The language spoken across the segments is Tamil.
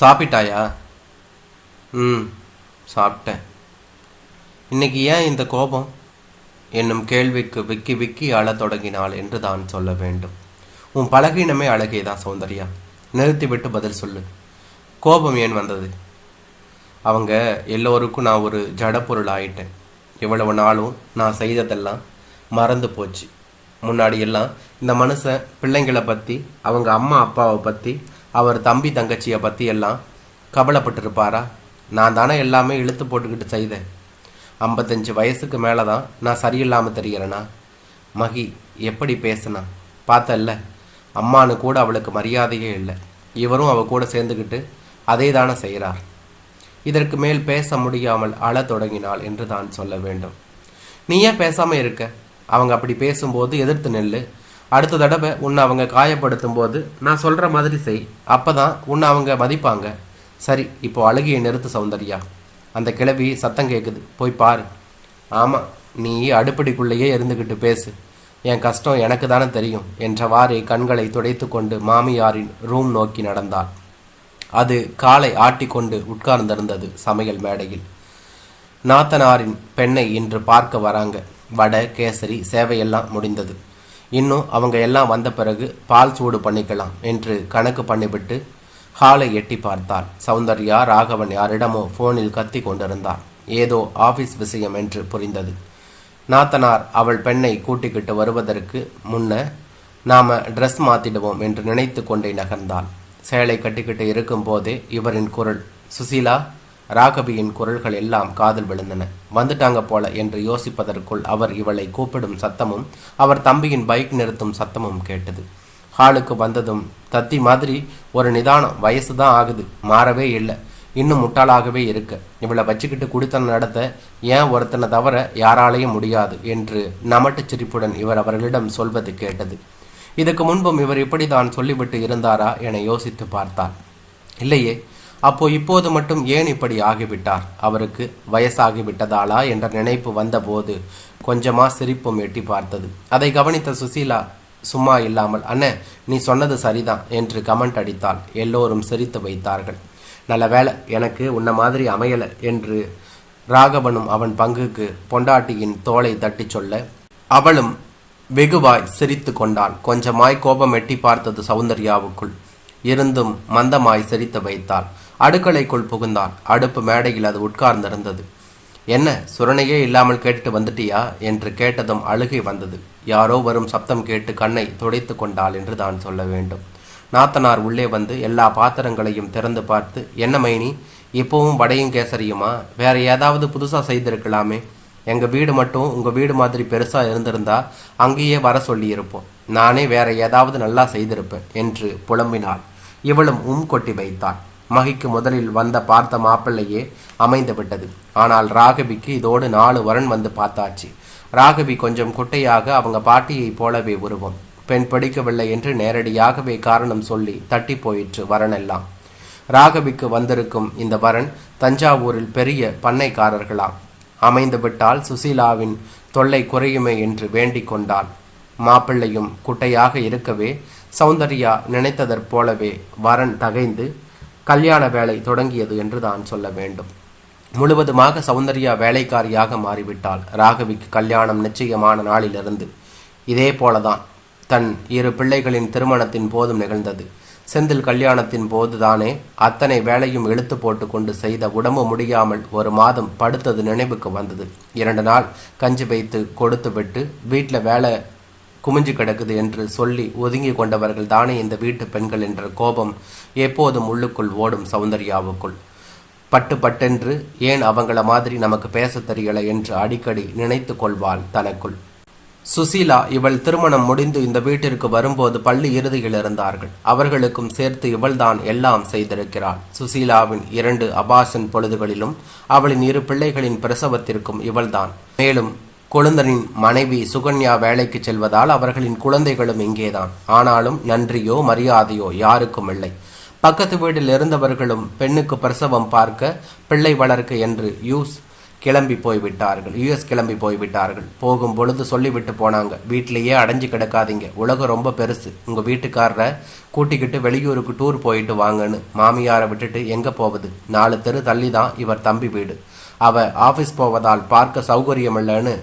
சாப்பிட்டாயா? ம் சாப்பிட்டேன். இன்னைக்கு ஏன் இந்த கோபம்? என்னும் கேள்விக்கு விக்கி விக்கி அழத் தொடங்கினாள் என்று தான் சொல்ல வேண்டும். உன் பழகினமே அழகேதான் சௌந்தர்யா. நிறுத்திவிட்டு பதில் சொல்லு. கோபம் ஏன் வந்தது? அவங்க எல்லோருக்கும் நான் ஒரு ஜடப்பொருள் ஆயிட்டேன். இவ்வளவு நாளும் நான் செய்ததெல்லாம் மறந்து போச்சு. முன்னாடியெல்லாம் இந்த மனுஷன் பிள்ளைங்களை பற்றி அவங்க அம்மா அப்பாவை பற்றி அவர் தம்பி தங்கச்சியை பற்றி எல்லாம் கவலைப்பட்டிருப்பாரா? நான் தானே எல்லாமே இழுத்து போட்டுக்கிட்டு செய்தேன். ஐம்பத்தஞ்சு வயசுக்கு மேலே தான் நான் சரியில்லாமல் தெரிகிறேனா? மகி எப்படி பேசுனா? பார்த்தல்ல. அம்மானு கூட அவளுக்கு மரியாதையே இல்லை. இவரும் அவ கூட சேர்ந்துக்கிட்டு அதே தானே செய்கிறார். இதற்கு மேல் பேச முடியாமல் அழத் தொடங்கினாள் என்று தான் சொல்ல வேண்டும். நீ ஏன் பேசாமல் இருக்க? அவங்க அப்படி பேசும்போது எதிர்த்து நெல்லு. அடுத்த தடவை உன்னை அவங்க காயப்படுத்தும் போது நான் சொல்கிற மாதிரி செய். அப்போ தான் உன்னை அவங்க மதிப்பாங்க. சரி இப்போ அழுகிய நிறுத்து சௌந்தர்யா. அந்த கிளவி சத்தம் கேட்குது போய் பாரு. ஆமாம் நீ அடுப்படிக்குள்ளேயே இருந்துக்கிட்டு பேசு. என் கஷ்டம் எனக்கு தானே தெரியும் என்றவாறு கண்களை துடைத்து கொண்டு மாமியாரின் ரூம் நோக்கி நடந்தாள். அது காலை ஆட்டிக்கொண்டு உட்கார்ந்திருந்தது சமையல் மேடையில். நாத்தனாரின் பெண்ணை இன்று பார்க்க வராங்க. வடை கேசரி சேவையெல்லாம் முடிந்தது. இன்னும் அவங்க எல்லாம் வந்த பிறகு பால் சூடு பண்ணிக்கலாம் என்று கணக்கு பண்ணிவிட்டு ஹாலை எட்டி பார்த்தாள். சௌந்தர்யா ராகவன் யாரிடமோ போனில் கத்தி கொண்டிருந்தார். ஏதோ ஆபீஸ் விஷயம் என்று புரிந்தது. நாத்தனார் அவள் பெண்ணை கூட்டிக்கிட்டு வருவதற்கு முன்ன நாம ட்ரெஸ் மாத்திடுவோம் என்று நினைத்து கொண்டே நகர்ந்தாள். சேலை கட்டிக்கிட்டு இருக்கும் போதே இவரின் குரல் சுசீலா ராகவியின் குரல்கள் எல்லாம் காதில் விழுந்தன. வந்துட்டாங்க போல என்று யோசிப்பதற்குள் அவர் இவளை கூப்பிடும் சத்தமும் அவர் தம்பியின் பைக் நிறுத்தும் சத்தமும் கேட்டது. ஹாலுக்கு வந்ததும் தத்தி மாதிரி ஒரு நிதானம் வயசு தான் ஆகுது மாறவே இல்லை இன்னும் முட்டாளாகவே இருக்க. இவளை வச்சுக்கிட்டு குடித்தனம் நடத்த ஏன் ஒருத்தனை தவிர யாராலையும் முடியாது? என்று நமட்டுச் சிரிப்புடன் இவர் அவர்களிடம் சொல்வது கேட்டது. இதுக்கு முன்பும் இவர் இப்படி தான் சொல்லிவிட்டு இருந்தாரா? என யோசித்து பார்த்தார். இல்லையே அப்போ இப்போது மட்டும் ஏன் இப்படி ஆகிவிட்டார்? அவருக்கு வயசாகிவிட்டதாளா என்ற நினைப்பு வந்தபோது கொஞ்சமா சிரிப்பும் எட்டி பார்த்தது. அதை கவனித்த சுசீலா சும்மா இல்லாமல் அண்ணே நீ சொன்னது சரிதான் என்று கமெண்ட் அடித்தால் எல்லோரும் சிரித்து வைத்தார்கள். நல்ல வேளை எனக்கு உன்ன மாதிரி அமையல என்று ராகவனும் அவன் பங்குக்கு பொண்டாட்டியின் தோளை தட்டிச் சொல்ல அவளும் வெகுவாய் சிரித்து கொண்டாள். கொஞ்சமாய் கோபம் எட்டி பார்த்தது சௌந்தர்யாவுக்குள். இருந்தும் மந்தமாய் சிரித்து வைத்தாள். அடுக்களைக்குள் புகுந்தாள் அடுப்பு மேடையில் அது உட்கார்ந்திருந்தது. என்ன சுரணையே இல்லாமல் கேட்டுட்டு வந்துட்டியா? என்று கேட்டதும் அழுகை வந்தது. யாரோ வரும் சப்தம் கேட்டு கண்ணை துடைத்து கொண்டாள் என்று தான் சொல்ல வேண்டும். நாத்தனார் உள்ளே வந்து எல்லா பாத்திரங்களையும் திறந்து பார்த்து என்ன மைனி இப்போவும் வடையும் கேசரியுமா? வேற ஏதாவது புதுசாக செய்திருக்கலாமே. எங்கள் வீடு மட்டும் உங்கள் வீடு மாதிரி பெருசாக இருந்திருந்தா அங்கேயே வர சொல்லியிருப்போம். நானே வேற ஏதாவது நல்லா செய்திருப்பேன் என்று புலம்பினாள். இவளும் உம் கொட்டி வைத்தாள். மகிக்கு முதலில் வந்த பார்த்த மாப்பிள்ளையே அமைந்து விட்டது ஆனால் ராகவிக்கு இதோடு நாலு வரன் வந்து பார்த்தாச்சு. ராகவி கொஞ்சம் குட்டையாக அவங்க பாட்டியைப் போலவே உருவம். பெண் பிடிக்கவில்லை என்று நேரடியாகவே காரணம் சொல்லி தட்டி போயிற்று வரனெல்லாம் ராகவிக்கு வந்திருக்கும் இந்த வரன் தஞ்சாவூரில் பெரிய பண்ணைக்காரர்களாம் அமைந்து விட்டால் சுசீலாவின் தொல்லை குறையுமே என்று வேண்டிக் கொண்டாள். மாப்பிள்ளையும் குட்டையாக இருக்கவே சௌந்தர்யா நினைத்ததற் போலவே வரன் தகைந்து கல்யாண வேலை தொடங்கியது என்று தான் சொல்ல வேண்டும். முழுவதுமாக சௌந்தர்யா வேலைக்காரியாக மாறிவிட்டாள். ராகவிக்கு கல்யாணம் நிச்சயமான நாளிலிருந்து இதே போலதான் தன் இரு பிள்ளைகளின் திருமணத்தின் போதும் நிகழ்ந்தது. செந்தில் கல்யாணத்தின் போதுதானே அத்தனை வேலையும் இழுத்து போட்டு கொண்டு செய்த உடம்பு முடியாமல் ஒரு மாதம் படுத்தது நினைவுக்கு வந்தது. இரண்டு நாள் கஞ்சி வைத்து கொடுத்து விட்டு வீட்டில் வேலை குமிஞ்சு கிடக்குது என்று சொல்லி ஒதுங்கி கொண்டவர்கள் தானே இந்த வீட்டு பெண்கள் என்ற கோபம் எப்போதும் உள்ளுக்குள் ஓடும் சௌந்தர்யாவுக்குள். பட்டு பட்டென்று ஏன் அவங்கள மாதிரி நமக்கு பேசத் தெரியல என்று அடிக்கடி நினைத்து கொள்வாள் தனக்குள். சுசீலா இவள் திருமணம் முடிந்து இந்த வீட்டிற்கு வரும்போது பள்ளி இறுதியில் இருந்தார்கள். அவர்களுக்கும் சேர்த்து இவள்தான் எல்லாம் செய்திருக்கிறாள். சுசீலாவின் இரண்டு அபாசன் பொழுதுகளிலும் அவளின் இரு பிள்ளைகளின் பிரசவத்திற்கும் இவள்தான். மேலும் கொழுந்தனின் மனைவி சுகன்யா வேலைக்கு செல்வதால் அவர்களின் குழந்தைகளும் இங்கேதான். ஆனாலும் நன்றியோ மரியாதையோ யாருக்கும் இல்லை. பக்கத்து வீட்டில் இருந்தவர்களும் பெண்ணுக்கு பிரசவம் பார்க்க பிள்ளை வளர்க்க என்று யூஸ் கிளம்பி போய்விட்டார்கள். யூஎஸ் கிளம்பி போய்விட்டார்கள். போகும் பொழுது சொல்லிவிட்டு போனாங்க. வீட்டிலேயே அடைஞ்சு கிடக்காதீங்க. உலகம் ரொம்ப பெருசு. உங்கள் வீட்டுக்காரரை கூட்டிக்கிட்டு வெளியூருக்கு டூர் போயிட்டு வாங்கன்னு மாமியாரை விட்டுட்டு எங்கே போவது? நாலு தெரு தள்ளி தான் இவர் தம்பி வீடு. அவ ஆஃபீஸ் போவதால் பார்க்க சௌகரியம் இல்லைன்னு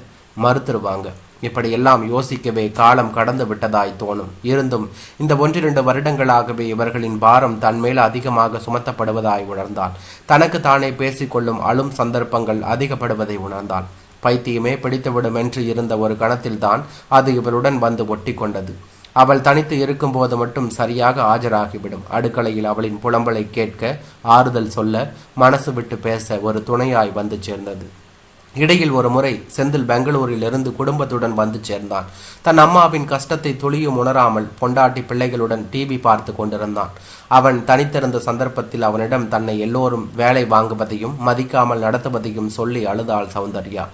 மறுத்துருவாங்க. இப்படியெல்லாம் யோசிக்கவே காலம் கடந்து விட்டதாய் தோணும். இருந்தும் இந்த ஒன்றிரண்டு வருடங்களாகவே இவர்களின் பாரம் தன்மேல் அதிகமாக சுமத்தப்படுவதாய் உணர்ந்தான் தனக்கு தானே பேசிக்கொள்ளும் அழும் சந்தர்ப்பங்கள் அதிகப்படுவதை உணர்ந்தான் பைத்தியமே பிடித்துவிடும் என்று இருந்த ஒரு கணத்தில்தான் அது இவருடன் வந்து ஒட்டி கொண்டது அவள் தனித்து இருக்கும்போது மட்டும் சரியாக ஆஜராகிவிடும். அடுக்கலையில் அவளின் புலம்பலை கேட்க ஆறுதல் சொல்ல மனசு விட்டு பேச ஒரு துணையாய் வந்து சேர்ந்தது. இடையில் ஒரு முறை செந்தில் பெங்களூரிலிருந்து குடும்பத்துடன் வந்து சேர்ந்தான். தன் அம்மாவின் கஷ்டத்தை துளியும் உணராமல் பொண்டாட்டி பிள்ளைகளுடன் டிவி பார்த்து கொண்டிருந்தான். அவன் தனித்திருந்த சந்தர்ப்பத்தில் அவனிடம் தன்னை எல்லோரும் வேலை வாங்குவதையும் மதிக்காமல் நடத்துவதையும் சொல்லி அழுதாள் சௌந்தர்யா.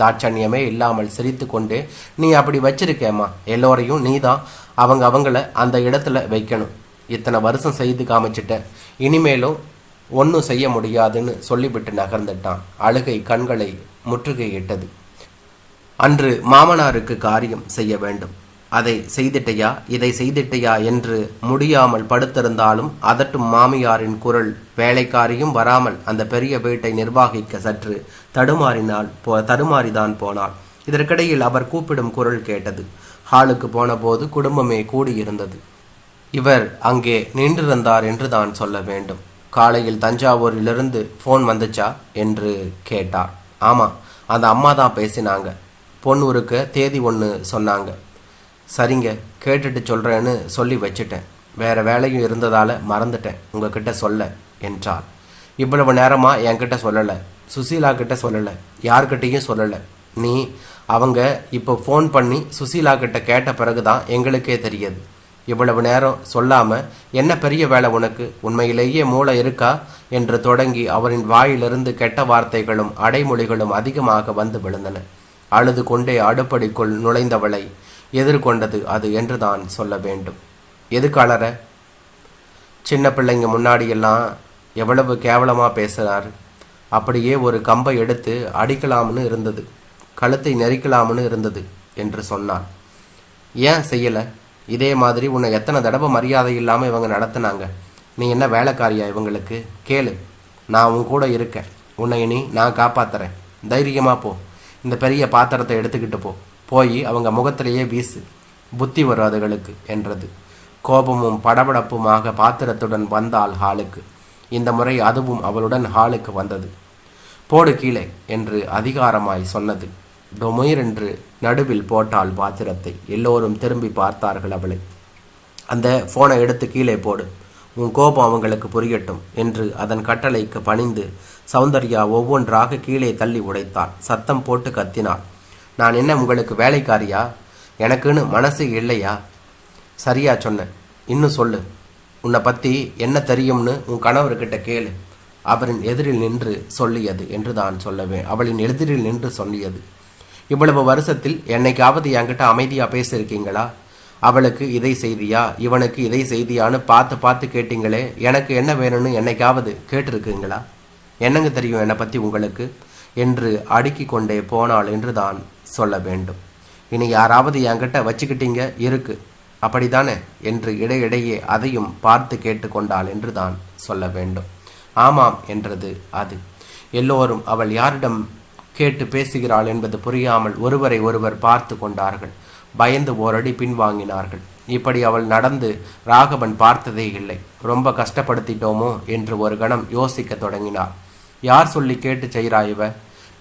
தாட்சண்யமே இல்லாமல் சிரித்து கொண்டு நீ அப்படி வச்சிருக்கேம்மா. எல்லோரையும் நீ தான் அவங்க அவங்கள அந்த இடத்துல வைக்கணும். இத்தனை வருஷம் செய்து காமிச்சிட்ட. இனிமேலும் ஒன்றும் செய்ய முடியாதுன்னு சொல்லிவிட்டு நகர்ந்துட்டான். அழுகை கண்களை முற்றுகையிட்டது. அன்று மாமனாருக்கு காரியம் செய்ய வேண்டும். அதை செய்திட்டையா? இதை செய்திட்டையா என்று முடியாமல் படுத்திருந்தாலும் அதட்டும் மாமியாரின் குரல் வேலைக்காரியும் வராமல் அந்த பெரிய வீட்டை நிர்வாகிக்க சற்று தடுமாறினால் போ தடுமாறிதான் போனாள். இதற்கிடையில் அவர் கூப்பிடும் குரல் கேட்டது. ஹாலுக்கு போனபோது குடும்பமே கூடியிருந்தது. இவர் அங்கே நின்றிருந்தார் என்று தான் சொல்ல வேண்டும். காலையில் தஞ்சாவூரிலிருந்து ஃபோன் வந்துச்சா? என்று கேட்டார். ஆமாம் அந்த அம்மா தான் பேசினாங்க. பொண்ணூருக்கு தேதி ஒன்று சொன்னாங்க. சரிங்க கேட்டுட்டு சொல்கிறேன்னு சொல்லி வச்சுட்டேன். வேற வேலையும் இருந்ததால் மறந்துட்டேன். உங்ககிட்ட சொல்ல என்றார் இவ்வளவு நேரமாக என்கிட்ட சொல்லலை. சுசீலா கிட்ட சொல்லலை. யார்கிட்டையும் சொல்லலை. நீ அவங்க இப்போ ஃபோன் பண்ணி சுசீலா கிட்ட கேட்ட பிறகு தான் எங்களுக்கே தெரியுது. இவ்வளவு நேரம் சொல்லாம என்ன பெரிய வேலை உனக்கு? உண்மையிலேயே மூளை இருக்கா? என்று தொடங்கி அவரின் வாயிலிருந்து கெட்ட வார்த்தைகளும் அடைமொழிகளும் அதிகமாக வந்து விழுந்தன. அழுது கொண்டே அடுப்படிக்குள் நுழைந்தவளை எதிர்கொண்டது அது என்று தான் சொல்ல வேண்டும். எதுக்கு சின்ன பிள்ளைங்க முன்னாடியெல்லாம் எவ்வளவு கேவலமாக பேசுகிறாரு அப்படியே ஒரு கம்பை எடுத்து அடிக்கலாம்னு இருந்தது. கழுத்தை நெரிக்கலாம்னு இருந்தது என்று சொன்னான். ஏன் செய்யலை? இதே மாதிரி உன்னை எத்தனை தடவை மரியாதை இல்லாமல் இவங்க நடத்துனாங்க? நீ என்ன வேலைக்காரியா இவங்களுக்கு? கேளு. நான் உன் கூட இருக்கேன். உன்னை இனி நான் காப்பாத்துறேன். தைரியமாக போ. இந்த பெரிய பாத்திரத்தை எடுத்துக்கிட்டு போ. போய் அவங்க முகத்திலேயே வீசு. புத்தி வரும் அதுகளுக்கு என்றது. கோபமும் படபடப்புமாக பாத்திரத்துடன் வந்தாள் ஹாலுக்கு. இந்த முறை அதுவும் அவளுடன் ஹாலுக்கு வந்தது. போடு கீழே என்று அதிகாரமாய் சொன்னது. டொமொயிர் நடுவில் போட்டாள் பாத்திரத்தை. எல்லோரும் திரும்பி பார்த்தார்கள் அவளை. அந்த ஃபோனை எடுத்து கீழே போடு. உன் கோபம் அவங்களுக்கு புரியட்டும் என்று அதன் கட்டளைக்கு பணிந்து சௌந்தர்யா ஒவ்வொன்றாக கீழே தள்ளி உடைத்தாள். சத்தம் போட்டு கத்தினாள். நான் என்ன உங்களுக்கு வேலைக்காரியா? எனக்குன்னு மனசு இல்லையா? சரியா சொன்னேன் இன்னும் சொல்லு. உன்னை பற்றி என்ன தெரியும்னு உன் கணவர்கிட்ட கேளு. அவரின் எதிரில் நின்று சொல்லியது என்று தான் சொல்லவே அவளின் எதிரில் நின்று சொல்லியது. இவ்வளவு வருஷத்தில் என்னைக்காவது என்கிட்ட அமைதியாக பேசியிருக்கீங்களா? அவளுக்கு இதை செய்தியா? இவனுக்கு இதை செய்தியான்னு பார்த்து பார்த்து கேட்டீங்களே எனக்கு என்ன வேணும்னு என்னைக்காவது கேட்டிருக்கீங்களா? என்னங்க தெரியும் என்னை பற்றி உங்களுக்கு? என்று அடுக்கி கொண்டே போனாள் என்று தான் சொல்ல வேண்டும். இனி யாராவது என்கிட்ட வச்சுக்கிட்டீங்க? இருக்கு. அப்படிதானே என்று இடையிடையே அதையும் பார்த்து கேட்டுக்கொண்டாள் என்று தான் சொல்ல வேண்டும். ஆமாம் என்றது அது. எல்லோரும் அவள் யாரிடம் கேட்டு பேசுகிறாள் என்பது புரியாமல் ஒருவரை ஒருவர் பார்த்து கொண்டார்கள். பயந்து ஓரடி பின்வாங்கினார்கள். இப்படி அவள் நடந்து ராகவன் பார்த்ததே இல்லை. ரொம்ப கஷ்டப்படுத்திட்டோமோ என்று ஒரு கணம் யோசிக்க தொடங்கினார் யார் சொல்லி கேட்டு செய்கிறா இவ?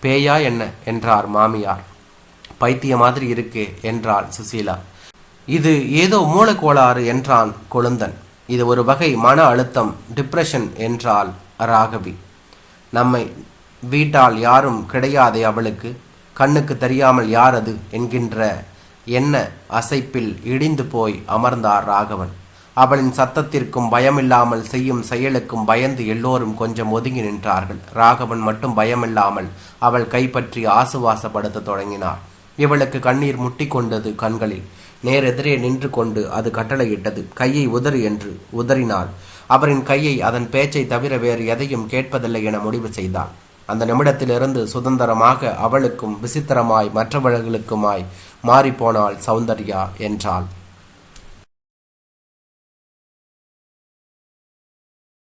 பேயா என்ன? என்றார் மாமியார். பைத்திய மாதிரி இருக்கே என்றாள் சுசீலா. இது ஏதோ மூலக்கோளாறு என்றான் கொழுந்தன். இது ஒரு வகை மன அழுத்தம் டிப்ரெஷன் என்றாள் ராகவி. நம்மை வீட்டால் யாரும் கிடையாதே அவளுக்கு. கண்ணுக்கு தெரியாமல் யார் அது என்கின்ற எண்ண அசைப்பில் இடிந்து போய் அமர்ந்தார் ராகவன். அவளின் சத்தத்திற்கும் பயமில்லாமல் செய்யும் செயலுக்கும் பயந்து எல்லோரும் கொஞ்சம் ஒதுங்கி நின்றார்கள். ராகவன் மட்டும் பயமில்லாமல் அவள் கைப்பற்றி ஆசுவாசப்படுத்த தொடங்கினார். இவளுக்கு கண்ணீர் முட்டி கொண்டது கண்களில். நேரெதிரே நின்று கொண்டு அது கட்டளையிட்டது. கையை உதறு என்று உதறினாள். அவரின் கையை அதன் பேச்சை தவிர வேறு எதையும் கேட்பதில்லை என முடிவு செய்தாள். அந்த நிமிடத்திலிருந்து சுதந்திரமாக அவளுக்கும் விசித்திரமாய் மற்றவர்களுக்குமாய் மாறிப்போனாள் சௌந்தர்யா என்றாள்.